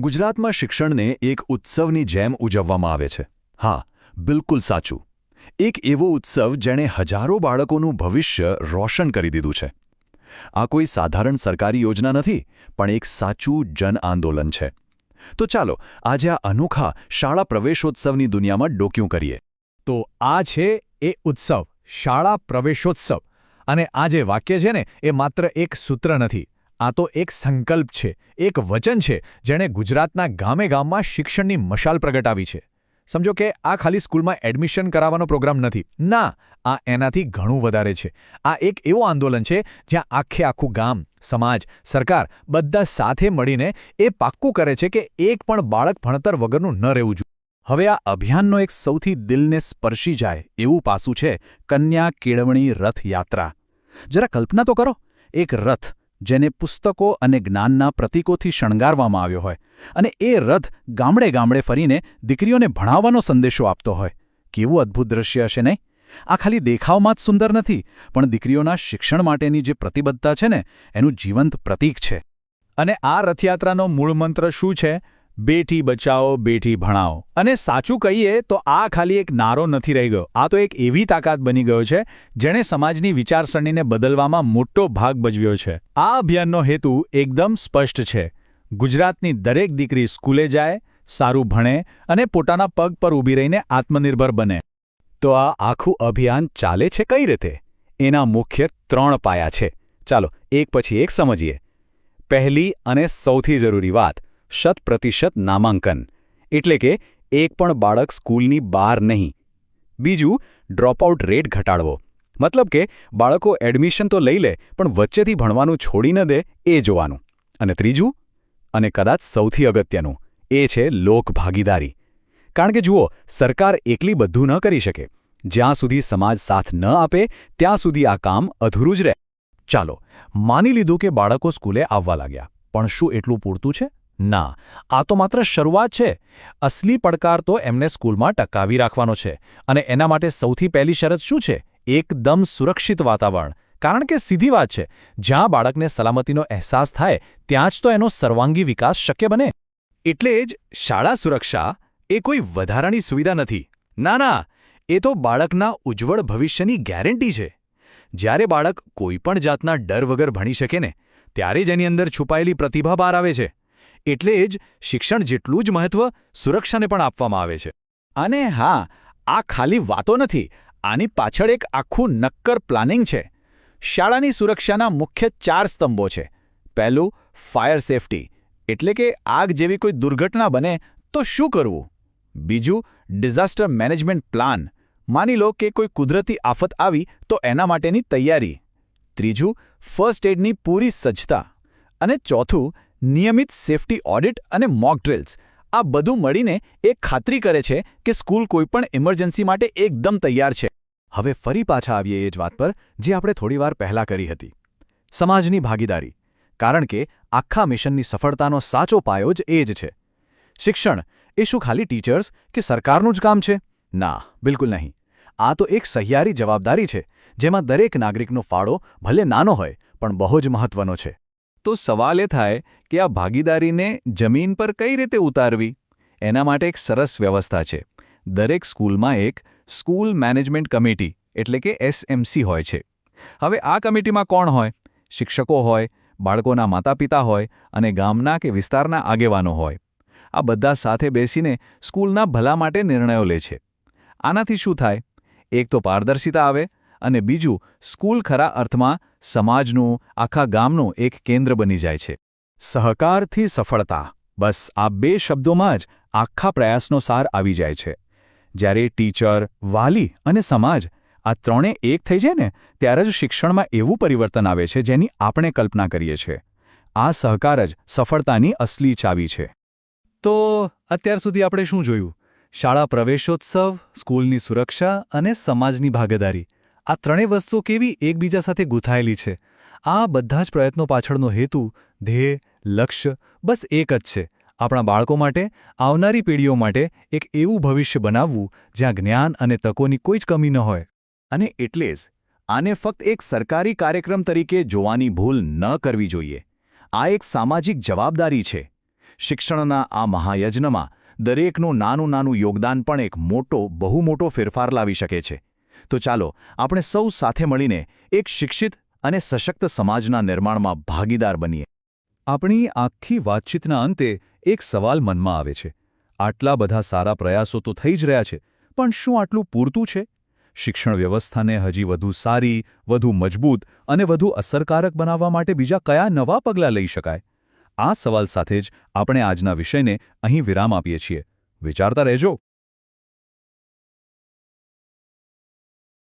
ગુજરાતમાં શિક્ષણને એક ઉત્સવની જેમ ઉજવવામાં આવે છે. હા, બિલકુલ સાચું. એક એવો ઉત્સવ જેણે હજારો બાળકોનું ભવિષ્ય રોશન કરી દીધું છે. આ કોઈ સાધારણ સરકારી યોજના નથી, પણ એક સાચું જન આંદોલન છે. તો ચાલો, આજે આ અનોખા શાળા પ્રવેશોત્સવની દુનિયામાં ડોક્યું કરીએ. તો આ છે એ ઉત્સવ, શાળા પ્રવેશોત્સવ. અને આ જે વાક્ય છે ને, એ માત્ર એક સૂત્ર નથી. આ તો એક સંકલ્પ છે, એક વચન છે, જેણે ગુજરાતના ગામે ગામમાં શિક્ષણની મશાલ પ્રગટાવી છે. સમજો કે આ ખાલી સ્કૂલમાં એડમિશન કરાવવાનો પ્રોગ્રામ નથી. ના, આ એનાથી ઘણું વધારે છે. આ એક એવો આંદોલન છે, જ્યાં આખે આખું ગામ, સમાજ, સરકાર બધા સાથે મળીને એ પાક્કું કરે છે કે એક પણ બાળક ભણતર વગરનું ન રહેવું જોઈએ. હવે આ અભિયાનનો એક સૌથી દિલને સ્પર્શી જાય એવું પાસું છે કન્યા કેળવણી રથયાત્રા. જરા કલ્પના તો કરો, એક રથ જેને પુસ્તકો અને જ્ઞાનના પ્રતીકોથી શણગારવામાં આવ્યો હોય અને એ રથ ગામડે ગામડે ફરીને દીકરીઓને ભણાવવાનો સંદેશો આપતો હોય. કેવું અદ્ભુત દ્રશ્ય હશે નહીં? આ ખાલી દેખાવમાં જ સુંદર નથી, પણ દીકરીઓના શિક્ષણ માટેની જે પ્રતિબદ્ધતા છે ને, એનું જીવંત પ્રતીક છે. અને આ રથયાત્રાનો મૂળ મંત્ર શું છે? બેટી બચાવો, બેટી ભણાવો. અને સાચું કહીએ તો આ ખાલી એક નારો નથી રહી ગયો. આ તો એક એવી તાકાત બની ગયો છે, જેણે સમાજની વિચારસરણીને બદલવામાં મોટો ભાગ ભજવ્યો છે. આ અભિયાનનો હેતુ એકદમ સ્પષ્ટ છે. ગુજરાતની દરેક દીકરી સ્કૂલે જાય, સારું ભણે અને પોતાના પગ પર ઊભી રહીને આત્મનિર્ભર બને. તો આ આખું અભિયાન ચાલે છે કઈ રીતે? એના મુખ્ય ત્રણ પાયા છે. ચાલો, એક પછી એક સમજીએ. પહેલી અને સૌથી જરૂરી વાત શત પ્રતિશત નામાંકન. એટલે કે એક પણ બાળક સ્કૂલની બહાર નહીં. બીજું, ડ્રોપઆઉટ રેટ ઘટાડવો. મતલબ કે બાળકો એડમિશન તો લઈ લે, પણ વચ્ચેથી ભણવાનું છોડી ન દે, એ જોવાનું. અને ત્રીજું, અને કદાચ સૌથી અગત્યનું, એ છે લોકભાગીદારી કારણ કે જુઓ, સરકાર એકલી બધું ન કરી શકે. જ્યાં સુધી સમાજ સાથ ન આપે, ત્યાં સુધી આ કામ અધૂરું જ રહે. ચાલો, માની લીધું કે બાળકો સ્કૂલે આવવા લાગ્યા. પણ શું એટલું પૂરતું છે? ના, આ તો માત્ર શરૂઆત છે. અસલી પડકાર તો એમને સ્કૂલમાં ટકાવી રાખવાનો છે. અને એના માટે સૌથી પહેલી શરત શું છે? એકદમ સુરક્ષિત વાતાવરણ. કારણ કે સીધી વાત છે, જ્યાં બાળકને સલામતીનો અહેસાસ થાય, ત્યાં જ તો એનો સર્વાંગી વિકાસ શક્ય બને. એટલે જ શાળા સુરક્ષા એ કોઈ વધારાની સુવિધા નથી. ના ના, એ તો બાળકના ઉજ્જવળ ભવિષ્યની ગેરંટી છે. જ્યારે બાળક કોઈપણ જાતના ડર વગર ભણી શકે ને, ત્યારે જ એની અંદર છુપાયેલી પ્રતિભા બહાર આવે છે. એટલે જ શિક્ષણ જેટલું જ મહત્વ સુરક્ષાને પણ આપવામાં આવે છે. અને હા, આ ખાલી વાતો નથી, આની પાછળ એક આખું નક્કર પ્લાનિંગ છે. શાળાની સુરક્ષાના મુખ્ય ચાર સ્તંભો છે. પહેલું, ફાયર સેફટી, એટલે કે આગ જેવી કોઈ દુર્ઘટના બને તો શું કરવું? બીજું, ડિઝાસ્ટર મેનેજમેન્ટ પ્લાન, માની લો કે કોઈ કુદરતી આફત આવી તો એના માટેની તૈયારી. ત્રીજું, ફર્સ્ટ એડની પૂરી સજ્જતા. અને ચોથું નિયમિત સેફટી ઓડિટ અને મોક ડ્રિલ્સ. આ બધું મળીને એ ખાતરી કરે છે કે સ્કૂલ કોઈપણ ઇમરજન્સી માટે એકદમ તૈયાર છે. હવે ફરી પાછા આવીએ એ જ વાત પર, જે આપણે થોડીવાર પહેલાં કરી હતી. સમાજની ભાગીદારી. કારણ કે આખા મિશનની સફળતાનો સાચો પાયો જ એ જ છે. શિક્ષણ. એ શું ખાલી ટીચર્સ કે સરકારનું જ કામ છે? ના, બિલકુલ નહીં. આ તો એક સહિયારી જવાબદારી છે, જેમાં દરેક નાગરિકનો ફાળો ભલે નાનો હોય, પણ બહુ જ મહત્વનો છે. તો સવાલ એ થાય કે આ ભાગીદારીને જમીન પર કઈ રીતે ઉતારવી? એના માટે એક સરસ વ્યવસ્થા છે. દરેક સ્કૂલમાં એક સ્કૂલ મેનેજમેન્ટ કમિટી, એટલે કે એસએમસી હોય છે. હવે આ કમિટીમાં કોણ હોય? શિક્ષકો હોય, બાળકોના માતાપિતા હોય અને ગામના કે વિસ્તારના આગેવાનો હોય. આ બધા સાથે બેસીને સ્કૂલના ભલા માટે નિર્ણયો લે છે. આનાથી શું થાય? એક તો પારદર્શિતા આવે અને બીજું, સ્કૂલ ખરા અર્થમાં સમાજનું, આખા ગામનું એક કેન્દ્ર બની જાય છે. સહકારથી સફળતા. બસ, આ બે શબ્દોમાં જ આખા પ્રયાસનો સાર આવી જાય છે. જ્યારે ટીચર, વાલી અને સમાજ આ ત્રણે એક થઈ જાય ને, ત્યારે જ શિક્ષણમાં એવું પરિવર્તન આવે છે જેની આપણે કલ્પના કરીએ છીએ. આ સહકાર જ સફળતાની અસલી ચાવી છે. તો, અત્યાર સુધી આપણે શું જોયું? શાળા પ્રવેશોત્સવ, સ્કૂલની સુરક્ષા અને સમાજની ભાગીદારી. આ ત્રણેય વસ્તુઓ કેવી એકબીજા સાથે ગૂંથાયેલી છે? આ બધા જ પ્રયત્નો પાછળનો હેતુ, ધ્યેય, લક્ષ્ય, બસ એક જ છે. આપણા બાળકો માટે, આવનારી પેઢીઓ માટે એક એવું ભવિષ્ય બનાવવું જ્યાં જ્ઞાન અને તકોની કોઈ જ કમી ન હોય. અને એટલે જ, આને ફક્ત એક સરકારી કાર્યક્રમ તરીકે જોવાની ભૂલ ન કરવી જોઈએ. આ એક સામાજિક જવાબદારી છે. શિક્ષણના આ મહાયજ્ઞમાં દરેકનું નાનું નાનું યોગદાન પણ એક મોટો, બહુ મોટો ફેરફાર લાવી શકે છે. તો ચાલો આપણે સૌ સાથે મળીને એક શિક્ષિત અને સશક્ત સમાજના નિર્માણમાં ભાગીદાર બનીએ. આપણી આખી વાતચીતના અંતે એક સવાલ મનમાં આવે છે. આટલા બધા સારા પ્રયાસો તો થઈ જ રહ્યા છે, પણ શું આટલું પૂરતું છે? શિક્ષણ વ્યવસ્થાને હજી વધુ સારી, વધુ મજબૂત અને વધુ અસરકારક બનાવવા માટે બીજા કયા નવા પગલાં લઈ શકાય? આ સવાલ સાથે જ આપણે આજના વિષયને અહીં વિરામ આપીએ છીએ. વિચારતા રહેજો.